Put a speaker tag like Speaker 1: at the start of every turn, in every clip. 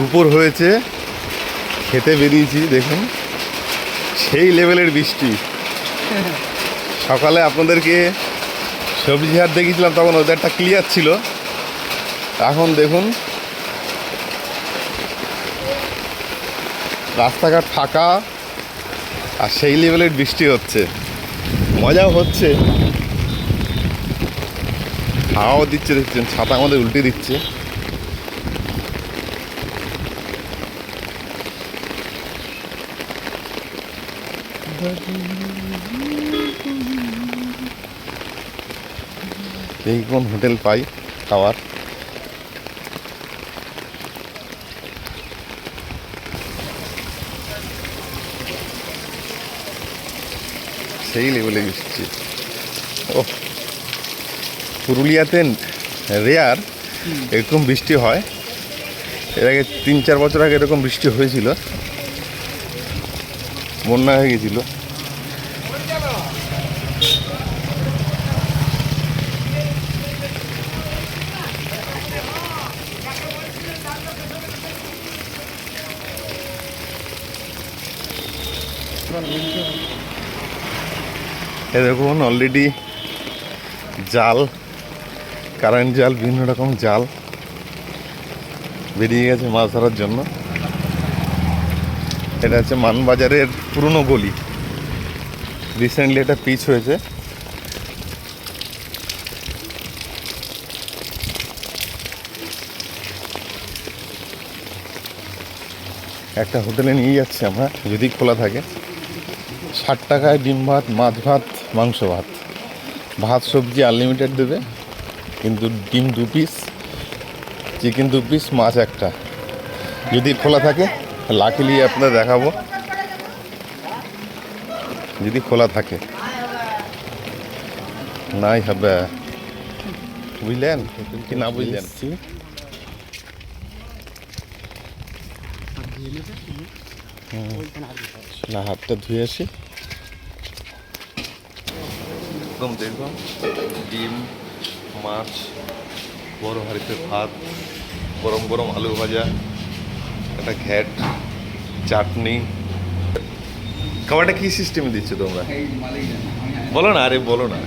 Speaker 1: দুপুর হয়েছে। খেতে বেরিয়েছি, দেখুন। সেই লেভেলের বৃষ্টি। সকালে আপনাদেরকে সবজি হাট দেখিয়েছিলাম, তখন ওদেরটা ক্লিয়ার ছিল। এখন দেখুন, রাস্তাঘাট ফাঁকা, আর সেই লেভেলের বৃষ্টি হচ্ছে। মজাও হচ্ছে। হাওয়াও দিচ্ছে, দেখছেন, ছাতা আমাদের উল্টে দিচ্ছে। এই কোন হোটেল পাই খাওয়ার সেই লেভেলে বৃষ্টি ও পুরুলিয়াতে রেয়ার এরকম বৃষ্টি হয়। এর আগে তিন চার বছর আগে এরকম বৃষ্টি হয়েছিল। বন্যা হয়ে গেছিল। দেখুন অলরেডি জাল কারেন্ট জাল, বিভিন্ন রকম জাল বেরিয়ে গেছে মাছ ধরার জন্য। এটা হচ্ছে মানবাজারের পুরনো গলি। রিসেন্টলি এটা পিচ হয়েছে। একটা হোটেলে নিয়ে যাচ্ছি আমরা, যদি খোলা থাকে। ষাট টাকায় ডিম ভাত, মাছ ভাত, মাংস ভাত। ভাত, সবজি আনলিমিটেড দেবে। কিন্তু ডিম দু পিস চিকেন দু পিস মাছ একটা। যদি খোলা থাকে লাকিলি আপনাদের দেখাবো। যদি খোলা থাকে। নাই হবে। বুঝলেন? কি না বুঝলেন? না হাতটা ধুয়ে আসি। একদম দেখুন ডিম মাছ বড় হাঁড়িতে ভাত গরম গরম আলু ভাজা একটা ঘ্যাট। চাটনি। খাবারটা কি সিস্টেমে দিচ্ছ তোমরা? বলো না আরে বলো না।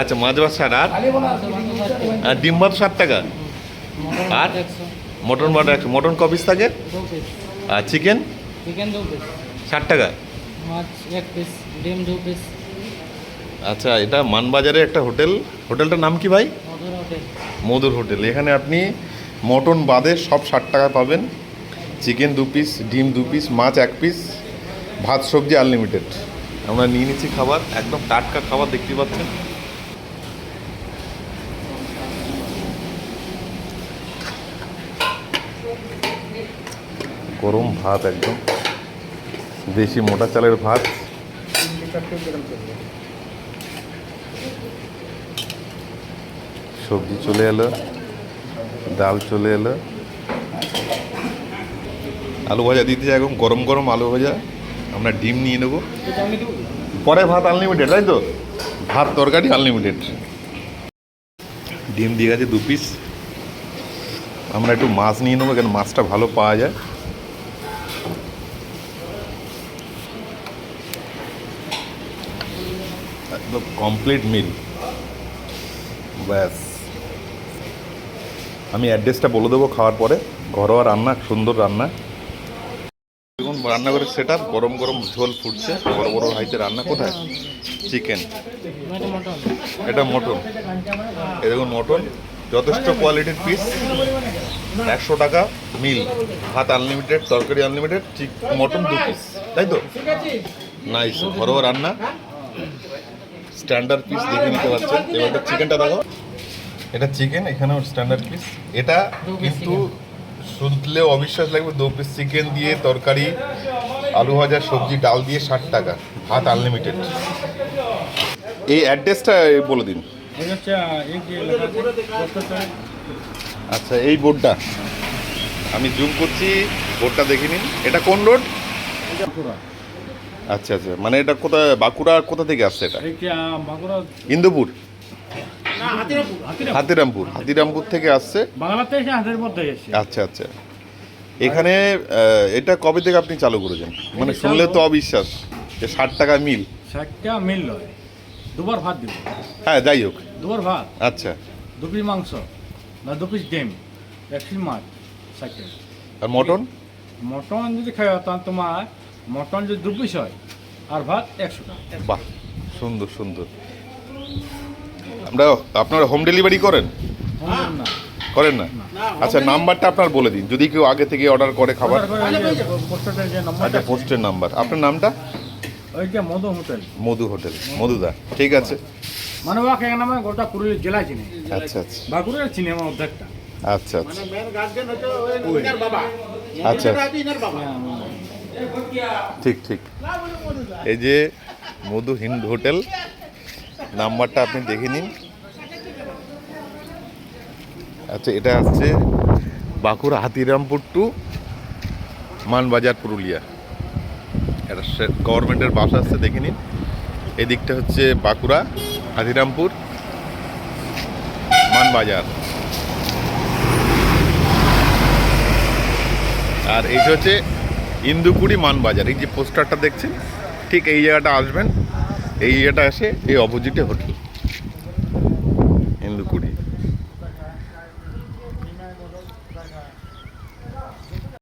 Speaker 1: আচ্ছা মাছ ভাত ষাট আর আর ডিম ভাত ষাট টাকা? আর? মটন ভাত একশো। মটন ক পিস থাকে? আর চিকেন
Speaker 2: চিকেন দু পিস
Speaker 1: ষাট টাকা।
Speaker 2: মাছ এক পিস ডিম দু পিস
Speaker 1: আচ্ছা এটা মানবাজারে একটা হোটেল। হোটেলটার নাম কি ভাই?
Speaker 2: মধুর হোটেল।
Speaker 1: মধুর হোটেল। এখানে আপনি মটন বাদে সব ষাট টাকা পাবেন। চিকেন দু পিস, ডিম দু পিস, মাছ এক পিস, ভাত সবজি আনলিমিটেড আমরা নিয়ে নিচ্ছি খাবার, একদম টাটকা খাবার দেখতে পাচ্ছেন। গরম ভাত একদম। দেশি মোটা চালের ভাত। সবজি চলে এলো, ডাল চলে এলো। আলু ভাজা দিতে চাই এখন, গরম গরম আলু ভাজা। আমরা ডিম নিয়ে নেব। পরে ভাত আনলিমিটেড তাই তো? ভাত তরকারি আনলিমিটেড ডিম দিয়ে গেছে দু পিস আমরা একটু মাছ নিয়ে নেব, কেন মাছটা ভালো পাওয়া যায়। একদম কমপ্লিট মিল ব্যাস। আমি অ্যাড্রেসটা বলে দেবো খাওয়ার পরে। ঘরোয়া রান্না, সুন্দর রান্না। রান্নাঘরের সেট আপ, গরম গরম ঝোল ফুটছে, বড় বড় হাইতে রান্না কোথায়? চিকেন
Speaker 2: এটা মটন।
Speaker 1: মটন দেখুন মটন, যথেষ্ট কোয়ালিটির পিস একশো টাকা মিল ভাত আনলিমিটেড তরকারি আনলিমিটেড চিক মটন দু পিস তাই তো? নাইস ঘরোয়া রান্না। স্ট্যান্ডার্ড পিস দেখে নিতে পারছেন। এবার চিকেনটা দেখো। এটা চিকেন এখানেও স্ট্যান্ডার্ড পিস এটা কিন্তু শুনলেও অবিশ্বাস লাগবে দু পিস চিকেন দিয়ে তরকারি আলু ভাজা সবজি ডাল দিয়ে ষাট টাকা ভাত আনলিমিটেড এই অ্যাড্রেসটা বলে দিন। আচ্ছা এই বোর্ডটা। আমি জুম করছি বোর্ডটা দেখে নিন। এটা কোন রোড আচ্ছা আচ্ছা। মানে এটা কোথায় বাঁকুড়া কোথা থেকে আসছে এটা?
Speaker 2: বাঁকুড়া
Speaker 1: ইন্দুপুর। হাতিরামপুর হাতিরামপুর। থেকে আসছে।
Speaker 2: বাংলাতে এসে হাতের মধ্যে এসে
Speaker 1: আচ্ছা আচ্ছা। এখানে এটা কবে থেকে আপনি চালু করেছেন? মানে শুনলে তো অবিশ্বাস যে ষাট টাকা মিল।
Speaker 2: ষাটটা মিল লয় দুবার ভাত দিব।
Speaker 1: হ্যাঁ যাই হোক।
Speaker 2: দুবার ভাত।
Speaker 1: আচ্ছা।
Speaker 2: দু পিস মাংস না দু পিস ডিম এক পিস মাছ ষাটটা
Speaker 1: আর মটন?
Speaker 2: মটন যদি খাই তাহলে তোমার মটন যদি দু পিস হয় আর ভাত একশো টাকা।
Speaker 1: বাহ সুন্দর সুন্দর। আমরা আপনারা হোম ডেলিভারি করেন?
Speaker 2: না
Speaker 1: করেন না? আচ্ছা নাম্বারটা আপনার বলে দিন। যদি কেউ আগে থেকে অর্ডার করে খাবার। আচ্ছা পোস্টের নাম্বার। আপনার নামটা?
Speaker 2: মধু হোটেল।
Speaker 1: মধু হোটেল। মধুদা। ঠিক আছে।
Speaker 2: মানে ওকে নামে গোটা পুরুলিয়া জেলায় চিনে।
Speaker 1: আচ্ছা আচ্ছা।
Speaker 2: বাঁকুড়ার চিনে আমার অর্ধেকটা
Speaker 1: আচ্ছা আচ্ছা।
Speaker 3: মেন গার্জেন হচ্ছে ওই ইনার বাবা।
Speaker 1: আচ্ছা।
Speaker 3: ইনার বাবা।
Speaker 1: ঠিক ঠিক। এই যে মধু হিন্দ হোটেল নাম্বারটা আপনি দেখে নিন। আচ্ছা এটা হচ্ছে বাঁকুড়া হাতিরামপুর টু মানবাজার পুরুলিয়া। এটা গভর্নমেন্টের বাস আসছে, দেখে নিন। এদিকটা হচ্ছে বাঁকুড়া হাতিরামপুর মানবাজার। আর এইটা হচ্ছে ইন্দুকুড়ি মানবাজার, এই যে পোস্টারটা দেখছেন, ঠিক এই জায়গাটা আসবেন। এই এটা আসে এই অপোজিটে হোটেল